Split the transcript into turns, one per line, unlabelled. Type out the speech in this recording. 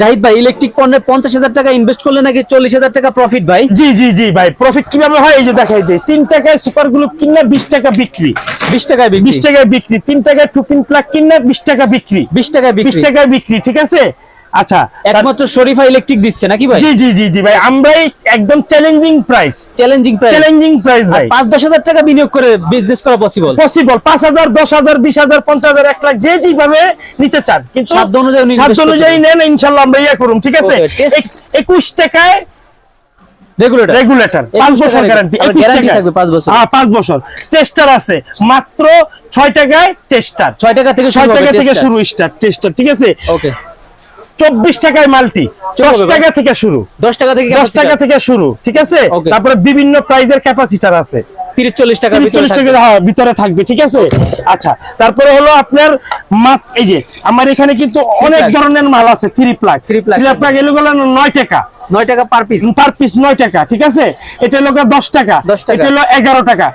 জাহিদ ভাই ইলেকট্রিক পণ্যে পঞ্চাশ হাজার টাকা ইনভেস্ট করলে নাকি চল্লিশ হাজার টাকা প্রফিট ভাই?
জি জি জি ভাই প্রফিট কীভাবে হয় এই যে দেখাই দিই। তিন টাকায় সুপার গ্লুপ কিনলে বিশ টাকা বিক্রি।
বিশ টাকায় বিক্রি?
বিশ টাকায় বিক্রি তিন টাকায় টুপিন প্লাগ কিনলে বিশ টাকা বিক্রি।
বিশ টাকায়
বিশ টাকায় বিক্রি ঠিক আছে? আচ্ছা তার-
একমাত্র শরীফা ইলেকট্রিক দিচ্ছে নাকি ভাই?
জি জি জি জি ভাই আমরাই একদম challenging price
challenging price
challenging price ভাই।
পাঁচ দশ হাজার টাকা বিনিয়োগ করে বিজনেস করা পসিবল
পসিবল পাঁচ হাজার দশ হাজার বিশ হাজার পঞ্চাশ হাজার এক লাখ যে যেভাবে নিতে চান। কিন্তু
সাধ্য অনুযায়ী
সাধ্য অনুযায়ী নেন ইনশাল্লাহ আমরা ইয়ে করুন ঠিক আছে?
Okay, test-
এক- একুশ টাকায়
রেগুলেটর
রেগুলেটর
একুশ
পাঁচ বছর গ্যারান্টি
আবার guarantee থাকবে পাঁচ বছর।
হ্যাঁ পাঁচ বছর। টেস্টার আছে মাত্র ছয় টাকায় টেস্টার
ছয় টাকা থেকে
ছয়
শুরু
টাকা থেকে শুরু স্টার টেস্টার ঠিক আছে?
ওকে
চব্বিশ টাকায় মাল্টি। দশ টাকা থেকে শুরু।
দশ টাকা থেকে
দশ টাকা থেকে শুরু ঠিক আছে? তারপরে বিভিন্ন প্রাইজের ক্যাপাসিটার আছে।
তিরিশ চল্লিশ টাকা
চল্লিশ টাকা ভিতরে থাকবে ঠিক আছে? আচ্ছা তারপরে হলো আপনার মাত এই যে আমার এখানে কিন্তু অনেক ধরনের মাল আছে থ্রি প্লাগ। থ্রি প্লাগ এগুলো নয় টাকা।
নয় টাকা পার পিস
পার পিস নয় টাকা ঠিক আছে? এটা হলো দশ টাকা।
10 টাকা।
এটা হলো এগারো টাকা।